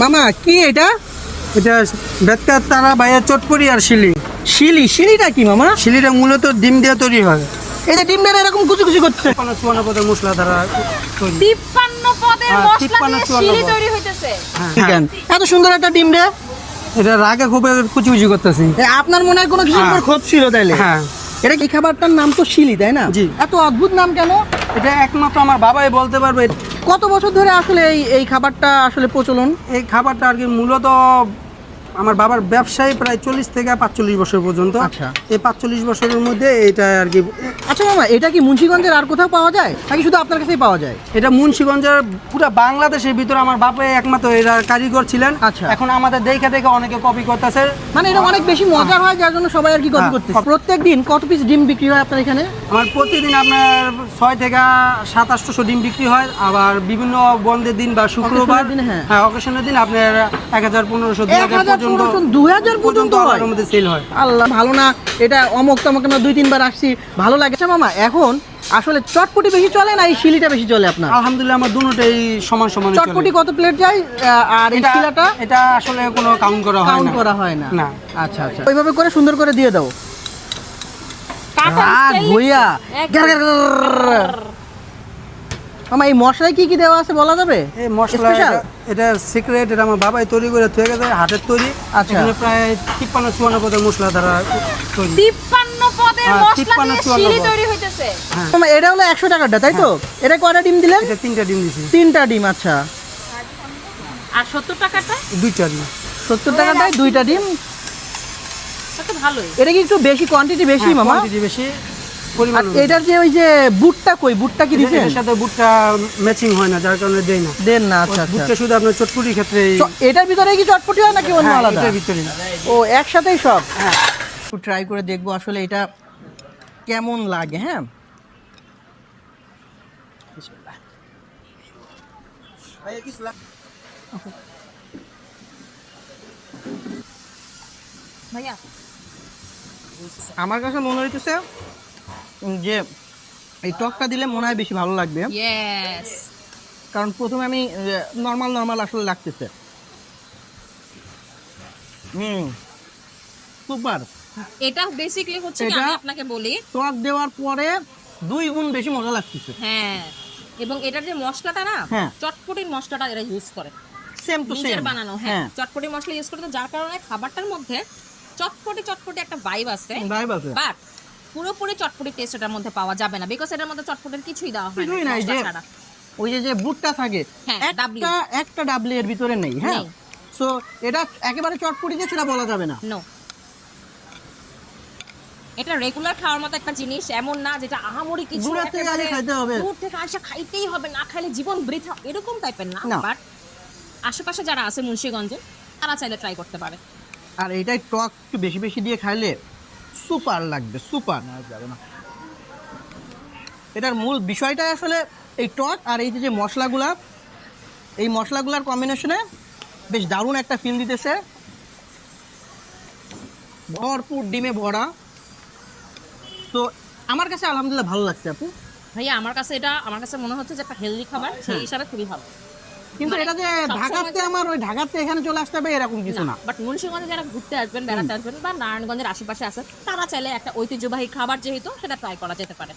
মামা কি এটা? এটা বেতকার তারা বাইয়া চটপড়ি আর শিলি। শিলি? শিলিটা কি মামা? শিলিটা মূলত ডিম দিয়ে তৈরি হয়। এই যে ডিমটা এরকম কুচি কুচি করছে চুয়ান্ন পদের মশলা দ্বারা তিপ্পান্ন পদের হ্যাঁ, মশলা দিয়ে শিলি তৈরি হইতেছে। চিকেন এত সুন্দর একটা ডিম রে। এটা রাগে খুব কুচি কুচি করতেছি আপনার মনে হয় কোনো কিছু হ্যাঁ। খোঁজ ছিল তাইলে? হ্যাঁ। এটা কি খাবারটার নাম তো শিলি তাই না? জি। এত অদ্ভুত নাম কেন? এটা একমাত্র আমার বাবাই বলতে পারবে। কত বছর ধরে আসলে এই এই খাবারটা আসলে প্রচলন? এই খাবারটা আর কি মূলত আমার বাবার ব্যবসায় প্রায় চল্লিশ থেকে পাঁচচল্লিশ বছর পর্যন্ত আচ্ছা। এই পাঁচচল্লিশ বছরের মধ্যে এটা আর কি আচ্ছা মামা এটা কি মুন্সিগঞ্জের আর কোথাও পাওয়া যায় নাকি শুধু আপনার কাছেই পাওয়া যায় এটা মুন্সিগঞ্জের পুরো বাংলাদেশের ভিতরে আমার বাপে একমাত্র এরা কারিগর ছিলেন আচ্ছা। এখন আমাদের দেখে দেখে অনেকে কপি করতেছে মানে এটা অনেক বেশি মজার হয় যার জন্য সবাই আর কি কপি হ্যাঁ, করতে। প্রত্যেক দিন কত পিস ডিম বিক্রি হয় আপনার এখানে আমার প্রতিদিন আপনার ছয় থেকে সাত আটশোশো ডিম বিক্রি হয় আবার বিভিন্ন বন্ধের দিন বা শুক্রবার দিনে, হ্যাঁ। হ্যাঁ অকেশনের দিন আপনার এক হাজার পনেরোশো দুই হাজার পর্যন্ত পনেরোশো দুই হাজার পর্যন্ত হয়। মধ্যে সেল হয়। আল্লাহ ভালো না এটা অমক তমক আমরা দুই তিনবার আসছি ভালো লাগছে মামা এখন আসলে চটপটি বেশি চলে না এই শিলিটা বেশি চলে আপনার? আলহামদুলিল্লাহ আমার দুটোই সমান সমান চটপটি কত প্লেট যায় আর এই এটা শিলাটা? এটা আসলে কোনো কাউন্ট করা হয় কাউন্ট করা হয় না। না। আচ্ছা আচ্ছা। ওইভাবে করে সুন্দর করে দিয়ে দাও। ভুইয়া মামা এই মশলায় কি কি দেওয়া আছে বলা যাবে? এই মশলা এটা- সিক্রেট এটা আমার বাবাই তৈরি করে থয়ে গেছে হাতের তৈরি। আচ্ছা। এখানে প্রায় তিপ্পান্ন চুয়ান্ন পদের মশলা দ্বারা তৈরি। তিপ্পান্ন পদের হ্যাঁ, মশলা দিয়ে। তৈরি হইতেছে। মামা এটা হলো একশো টাকাটা তাই তো? এটা কয়টা ডিম দিলেন? এটা তিনটা ডিম দিছি। তিনটা ডিম আচ্ছা। আর সত্তর টাকাটা? দুইটা ডিম। সত্তর টাকাটায় দুইটা ডিম? ভালোই। এটা কি একটু বেশি কোয়ান্টিটি বেশি হ্যাঁ, মামা? quantity বেশি। আর এটার যে ওই যে বুটটা কই বুটটা কি দিছেন? এটার সাথে বুটটা ম্যাচিং হয় না যার কারণে দেই না। দেন না আচ্ছা আচ্ছা। বুটটা শুধু আপনার চটপুরির ক্ষেত্রে এটার ভিতরে কি চটপটি হয় নাকি অন্য হ্যাঁ, আলাদা? এটার ভিতরে ও একসাথেই সব? একটু ট্রাই করে দেখব আসলে এটা কেমন লাগে হ্যাঁ? আমার কাছে মনে হইতেছে যে এই টকটা দিলে মনে হয় বেশি ভালো লাগবে। কারণ প্রথমে আমি নর্মাল নর্মাল আসলে লাগতেছে। হুম। সুপার। এটা বেসিক্যালি হচ্ছে আমি আপনাকে বলি। টক দেওয়ার পরে দুই গুণ বেশি মজা লাগতেছে। হ্যাঁ। এবং এটার যে মশলাটা না হ্যাঁ। চটপটির মশলাটা এরা ইউজ করে। সেম টু সেম বানানো হ্যাঁ। চটপটি মশলা ইউজ করে তো যার কারণে খাবারটার মধ্যে চটপটি চটপটি একটা ভাইব আছে। ভাইব আছে। বাট পুরোপুরি চটপটি টেস্ট এটার মধ্যে পাওয়া যাবে না বিকজ এটার মধ্যে চটপটির কিছুই দেওয়া হয় না ছাড়া। ওই যে যে বুটটা থাকে হ্যাঁ, একটা একটা ডাবলি এর ভিতরে নেই হ্যাঁ সো এটা একেবারে চটপটি যে সেটা বলা যাবে না নো এটা রেগুলার খাওয়ার মতো একটা জিনিস এমন না যেটা আহামরি কিছু দূরের থেকে একেবারে খাইতে হবে। দূর থেকে আসা খাইতেই হবে না খাইলে জীবন বৃথা এরকম টাইপের না না। বাট আশেপাশে যারা আছে মুন্সিগঞ্জে তারা চাইলে ট্রাই করতে পারে আর এটাই টক একটু বেশি বেশি দিয়ে খাইলে সুপার লাগবে সুপার। না যাবে না। এটার মূল বিষয়টা আসলে এই টক আর এই যে যে মশলাগুলা এই মশলাগুলার কম্বিনেশনে বেশ দারুণ একটা ফিল দিতেছে। ভরপুর ডিমে ভরা। তো আমার কাছে আলহামদুলিল্লাহ ভালো লাগছে আপু। ভাইয়া আমার কাছে এটা আমার কাছে মনে হচ্ছে যে একটা হেলদি খাবার সেই হিসাবে খুবই ভালো। কিন্তু মানে এটা যে ঢাকাতে আমার ওই ঢাকাতে এখানে চলে আসতে হবে এরকম কিছু না। বাট মুন্সিগঞ্জে যারা ঘুরতে আসবেন বেড়াতে আসবেন বা নারায়ণগঞ্জের আশেপাশে আসেন তারা চাইলে একটা ঐতিহ্যবাহী খাবার যেহেতু সেটা ট্রাই করা যেতে পারে।